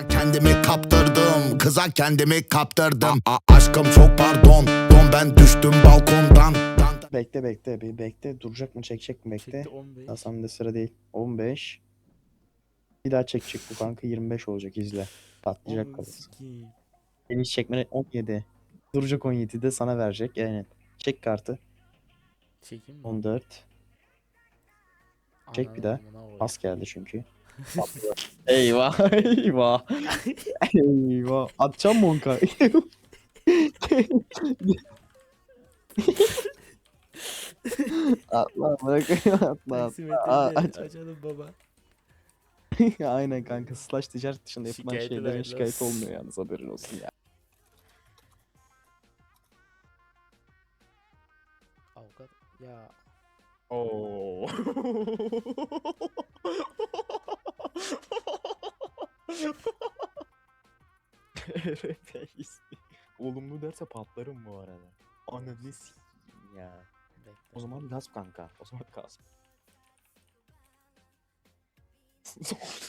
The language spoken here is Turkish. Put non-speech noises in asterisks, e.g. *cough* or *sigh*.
Ben kendimi kaptırdım Kıza kendimi kaptırdım A- aşkım çok pardon Don ben düştüm balkondan Dan- Bekle bekle bir bekle. Duracak mı çekecek mi bekle. Çekti 15. Hasan de sıra değil. 15. Bir daha çekecek bu kanka 25 olacak izle. Patlayacak kafası. En hiç çekmene 17. Duracak 17 de sana verecek. Yani çek kartı. Çekeyim mi? 14. çek bir daha. Pas geldi çünkü. Eyvah *laughs* eyvah. eyvah. Atacağım mı onka? atla bırak atla atla. Aa, aç. açalım baba. *laughs* Aynen kanka slash ticaret dışında yapılan Şikayet şeylerin ederler. şikayet olmuyor yalnız haberin olsun ya. Avukat ya Oo. *laughs* *laughs* Reis. Olumlu derse patlarım bu arada. Ananı s**eyim ya. bekle. O zaman gasp kanka. O zaman gasp. *laughs*